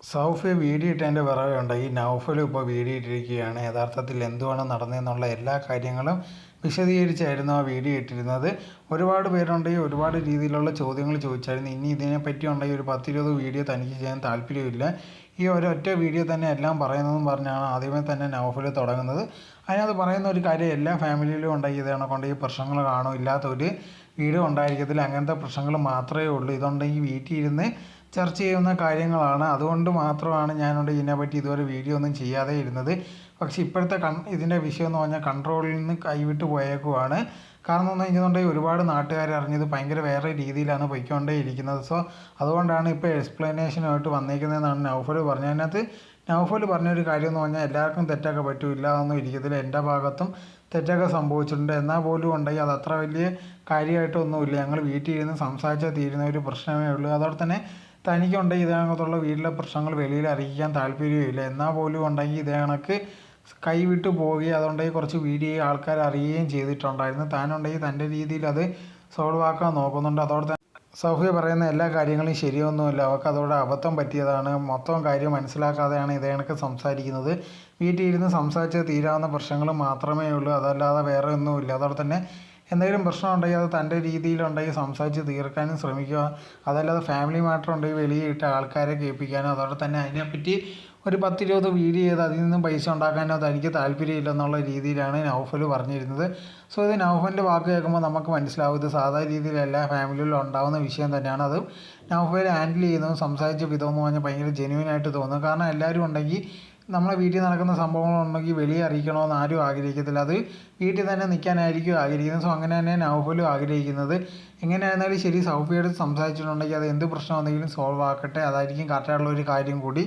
Saufiya video ഇട്ടതിന്റെ പിറകെയുണ്ട്. ഈ നൗഫലും ഇപ്പോൾ video ഇട്ടിരിക്കുകയാണ് യഥാർത്ഥത്തിൽ എന്തുവാണ് നടന്നതെന്നുള്ള എല്ലാ കാര്യങ്ങളും വിശദീകരിച്ചായിരുന്നു ആ വീഡിയോ ഇട്ടിരുന്നത് ഒരുപാട് പേരുണ്ടെങ്കിൽ ഒരുപാട് രീതിയിലുള്ള ചോദ്യങ്ങൾ ചോദിച്ചായിരുന്നു. ഇനി ഇതിനെപ്പറ്റി ഉണ്ടെങ്കിൽ ഒരു പത്തിരുപത് വീഡിയോ തനിക്ക് ചെയ്യാൻ താല്പര്യമില്ല. ഈ ഒരൊറ്റ വീഡിയോ തന്നെ എല്ലാം പറയുന്നതെന്ന് പറഞ്ഞാണ് ആദ്യമേ തന്നെ നൗഫൽ തുടങ്ങുന്നത്. അതിനകത്ത് പറയുന്ന ഒരു കാര്യം എല്ലാ ഫാമിലിയിലും ഉണ്ടെങ്കിൽ ഇതാണ് കൊണ്ട് ഈ പ്രശ്നങ്ങൾ കാണും. ഇല്ലാത്ത ഒരു വീഡിയോ ഉണ്ടായിരിക്കത്തില്ല. അങ്ങനത്തെ പ്രശ്നങ്ങൾ മാത്രമേ ഉള്ളൂ. ഇതുണ്ടെങ്കിൽ വീട്ടിൽ ഇരുന്ന് ചർച്ച ചെയ്യുന്ന കാര്യങ്ങളാണ്. അതുകൊണ്ട് മാത്രമാണ് ഞാനുണ്ട് ഇതിനെപ്പറ്റി ഇതുവരെ വീഡിയോ ഒന്നും ചെയ്യാതെ ഇരുന്നത്. പക്ഷേ ഇപ്പോഴത്തെ കൺ ഇതിന്റെ വിഷയം എന്ന് പറഞ്ഞാൽ കൺട്രോളിൽ നിന്ന് കൈവിട്ട് പോയേക്കുവാണ്. കാരണം എന്ന് വെച്ചിട്ടുണ്ടെങ്കിൽ ഒരുപാട് നാട്ടുകാർ അറിഞ്ഞത് ഭയങ്കര വേറെ രീതിയിലാണ് പൊയ്ക്കൊണ്ടേ ഇരിക്കുന്നത്. സോ അതുകൊണ്ടാണ് ഇപ്പോൾ എക്സ്പ്ലനേഷനുമായിട്ട് വന്നേക്കുന്നതെന്നാണ് നൗഫൽ പറഞ്ഞത്. അതിനകത്ത് നൗഫൽ പറഞ്ഞൊരു കാര്യം എന്ന് പറഞ്ഞാൽ എല്ലാവർക്കും തെറ്റൊക്കെ പറ്റില്ല എന്നൊന്നും ഇരിക്കത്തില്ല. എന്റെ ഭാഗത്തും തെറ്റൊക്കെ സംഭവിച്ചിട്ടുണ്ട്. എന്നാൽ പോലും ഉണ്ടെങ്കിൽ അത് അത്ര വലിയ കാര്യമായിട്ടൊന്നുമില്ല. ഞങ്ങൾ വീട്ടിൽ ഇരുന്ന് സംസാരിച്ചാൽ തീരുന്ന ഒരു പ്രശ്നമേ ഉള്ളൂ. അതോടെ തന്നെ തനിക്കുണ്ടെങ്കിൽ ഇതേ കണക്കത്തുള്ള വീട്ടിലെ പ്രശ്നങ്ങൾ വെളിയിൽ അറിയിക്കാൻ താല്പര്യമില്ല എന്നാൽ പോലും ഉണ്ടെങ്കിൽ ഇതേ കണക്ക് കൈവിട്ട് പോവുകയും അതുണ്ടെങ്കിൽ കുറച്ച് വീഡിയോ ആൾക്കാർ അറിയുകയും ചെയ്തിട്ടുണ്ടായിരുന്നു. താനുണ്ടെങ്കിൽ തന്റെ രീതിയിൽ അത് സോൾവ് ആക്കാൻ നോക്കുന്നുണ്ട്. അതോടെ തന്നെ സൗഫിയ പറയുന്ന എല്ലാ കാര്യങ്ങളും ശരിയൊന്നുമല്ല. അവർക്ക് അതോടെ അബദ്ധം പറ്റിയതാണ്. മൊത്തം കാര്യം മനസ്സിലാക്കാതെയാണ് ഇതേ കണക്ക് സംസാരിക്കുന്നത്. വീട്ടിൽ ഇരുന്ന് സംസാരിച്ച് തീരാവുന്ന പ്രശ്നങ്ങൾ മാത്രമേ ഉള്ളൂ. അതല്ലാതെ വേറെ ഒന്നുമില്ല. അതോടെ തന്നെ എന്തെങ്കിലും പ്രശ്നം ഉണ്ടെങ്കിൽ അത് തന്റെ രീതിയിലുണ്ടെങ്കിൽ സംസാരിച്ച് തീർക്കാനും ശ്രമിക്കുക. അതല്ലാതെ ഫാമിലി മാറ്റർ ഉണ്ടെങ്കിൽ വെളിയിട്ട് ആൾക്കാരെ കേൾപ്പിക്കാനോ അതോടെ തന്നെ അതിനെപ്പറ്റി ഒരു പത്തിരുപത് വീഡിയോ ചെയ്ത് അതിൽ നിന്നും പൈസ ഉണ്ടാക്കാനോ തനിക്ക് താല്പര്യമില്ലെന്നുള്ള രീതിയിലാണ് നൗഫൽ പറഞ്ഞിരുന്നത്. സോ ഇത് നൗഫലിന്റെ വാക്ക് കേൾക്കുമ്പോൾ നമുക്ക് മനസ്സിലാവും. ഇത് സാധാരണ രീതിയിൽ എല്ലാ ഫാമിലിയിലും ഉണ്ടാകുന്ന വിഷയം തന്നെയാണ്. അത് നൗഫൽ ഹാൻഡിൽ ചെയ്യുന്നതും സംസാരിച്ച വിധമെന്ന് പറഞ്ഞാൽ ഭയങ്കര ജെന്യൂനായിട്ട് തോന്നും. കാരണം എല്ലാവരും ഉണ്ടെങ്കിൽ നമ്മളെ വീട്ടിൽ നടക്കുന്ന സംഭവങ്ങളുണ്ടെങ്കിൽ വെളിയെ അറിയിക്കണമെന്ന് ആരും ആഗ്രഹിക്കത്തില്ല. അത് വീട്ടിൽ തന്നെ നിൽക്കാനായിരിക്കും ആഗ്രഹിക്കുന്നത്. സോ അങ്ങനെ തന്നെ നൗഫലും ആഗ്രഹിക്കുന്നത്. എങ്ങനെയായിരുന്നാലും ശരി സൗഫിയോട് സംസാരിച്ചിട്ടുണ്ടെങ്കിൽ അത് എന്ത് പ്രശ്നം വന്നെങ്കിലും സോൾവ് ആക്കട്ടെ. അതായിരിക്കും കറക്റ്റായിട്ടുള്ള ഒരു കാര്യം കൂടി.